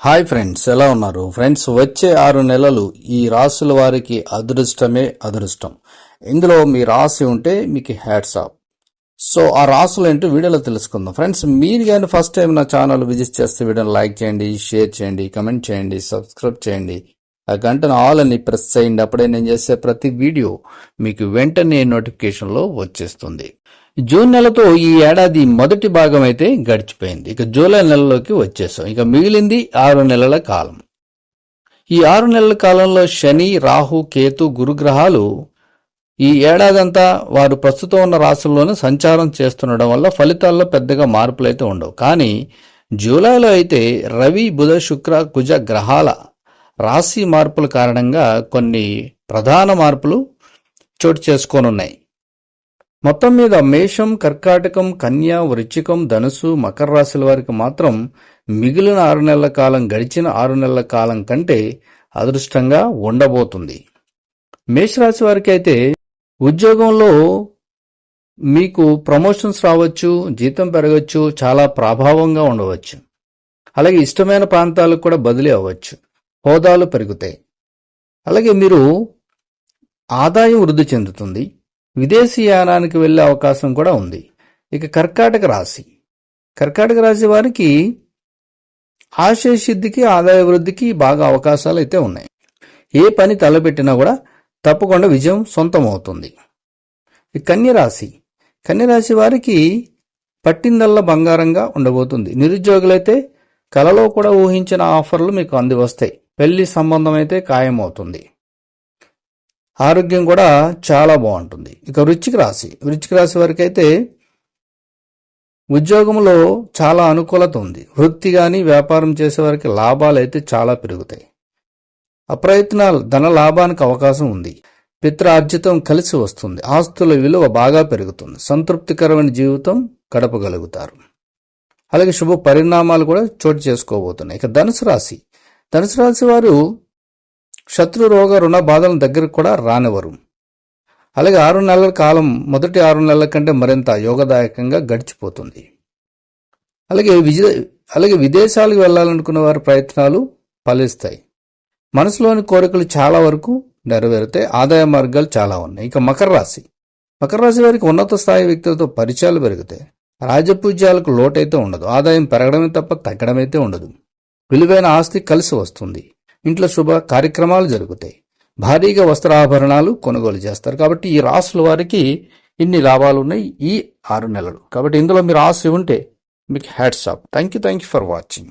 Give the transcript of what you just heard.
Hi friends ఎలా ఉన్నారు? Friends వచ్చే ఆరు నెలలు ఈ రాసుల వారికి అదృష్టమే అదృష్టం. ఇందులో మీ రాశి ఉంటే మీకు హ్యాట్స్ ఆఫ్. సో ఆ రాసులు ఏంటో వీడియోలో తెలుసుకుందాం. ఫ్రెండ్స్ మీరు కానీ ఫస్ట్ టైం నా ఛానల్ విజిట్ చేస్తే వీడియోని లైక్ చేయండి షేర్ చేయండి కమెంట్ చేయండి సబ్స్క్రైబ్ చేయండి. ఆ గంటను ఆల్ అని ప్రెస్ చేయండి. అప్పుడే నేను చేసే ప్రతి వీడియో మీకు వెంటనే నోటిఫికేషన్లో వచ్చేస్తుంది. జూన్ నెలతో ఈ ఏడాది మొదటి భాగం అయితే గడిచిపోయింది. ఇక జూలై నెలలోకి వచ్చేసాం. ఇక మిగిలింది ఆరు నెలల కాలం. ఈ ఆరు నెలల కాలంలో శని రాహు కేతు గురుగ్రహాలు ఈ ఏడాదంతా వారు ప్రస్తుతం ఉన్న రాశుల్లోనే సంచారం చేస్తుండడం వల్ల ఫలితాల్లో పెద్దగా మార్పులైతే ఉండవు. కానీ జూలైలో అయితే రవి బుధ శుక్ర కుజ గ్రహాల రాశి మార్పుల కారణంగా కొన్ని ప్రధాన మార్పులు చోటు చేసుకోనున్నాయి. మొత్తం మీద మేషం కర్కాటకం కన్య వృచ్చికం ధనుసు మకర రాశుల వారికి మాత్రం మిగిలిన ఆరు నెలల కాలం గడిచిన ఆరు నెలల కాలం కంటే అదృష్టంగా ఉండబోతుంది. మేషరాశి వారికి అయితే ఉద్యోగంలో మీకు ప్రమోషన్స్ రావచ్చు జీతం పెరగచ్చు చాలా ప్రభావంగా ఉండవచ్చు. అలాగే ఇష్టమైన ప్రాంతాలకు కూడా బదిలీ అవ్వచ్చు. హోదాలు పెరుగుతాయి అలాగే మీరు ఆదాయం వృద్ధి చెందుతుంది. విదేశీ యానానికి వెళ్ళే అవకాశం కూడా ఉంది. ఇక కర్కాటక రాశి. కర్కాటక రాశి వారికి ఆశయ సిద్ధికి ఆదాయ వృద్ధికి బాగా అవకాశాలు అయితే ఉన్నాయి. ఏ పని తలపెట్టినా కూడా తప్పకుండా విజయం సొంతం అవుతుంది కన్యరాశి కన్యరాశి వారికి పట్టిందల్లా బంగారంగా ఉండబోతుంది. నిరుద్యోగులైతే కలలో కూడా ఊహించిన ఆఫర్లు మీకు అంది వస్తాయి పెళ్ళి సంబంధం అయితే ఖాయమవుతుంది. ఆరోగ్యం కూడా చాలా బాగుంటుంది. ఇక వృచ్చిక రాశి. వృచ్చిక రాశి వారికి అయితే ఉద్యోగంలో చాలా అనుకూలత ఉంది. వృత్తి కానీ వ్యాపారం చేసే వారికి లాభాలు అయితే చాలా పెరుగుతాయి. అప్రయత్నాలు ధన లాభానికి అవకాశం ఉంది. పిత్రార్జితం కలిసి వస్తుంది. ఆస్తుల విలువ బాగా పెరుగుతుంది. సంతృప్తికరమైన జీవితం గడపగలుగుతారు. అలాగే శుభ పరిణామాలు కూడా చోటు చేసుకోబోతున్నాయి. ఇక ధనుసు రాశి. ధనుసు రాశి వారు శత్రు రోగ రుణ బాధల దగ్గరకు కూడా రానివ్వరు. అలాగే ఆరు నెలల కాలం మొదటి ఆరు నెలల కంటే మరింత యోగదాయకంగా గడిచిపోతుంది. అలాగే విజయ అలాగే విదేశాలకు వెళ్ళాలనుకున్న వారి ప్రయత్నాలు ఫలిస్తాయి. మనసులోని కోరికలు చాలా వరకు నెరవేరుతాయి. ఆదాయ మార్గాలు చాలా ఉన్నాయి. ఇక మకర రాశి. మకర రాశి వారికి ఉన్నత స్థాయి వ్యక్తులతో పరిచయాలు పెరుగుతాయి. రాజపూజ్యాలకు లోటైతే ఉండదు. ఆదాయం పెరగడమే తప్ప తగ్గడమైతే ఉండదు. విలువైన ఆస్తి కలిసి వస్తుంది. ఇంట్లో శుభ కార్యక్రమాలు జరుగుతాయి. భారీగా వస్త్రాభరణాలు కొనుగోలు చేస్తారు. కాబట్టి ఈ రాసుల వారికి ఇన్ని లాభాలు ఉన్నాయి ఈ ఆరు నెలలు. కాబట్టి ఇందులో మీరు ఆశ ఉంటే మీకు hats off thank you thank you for watching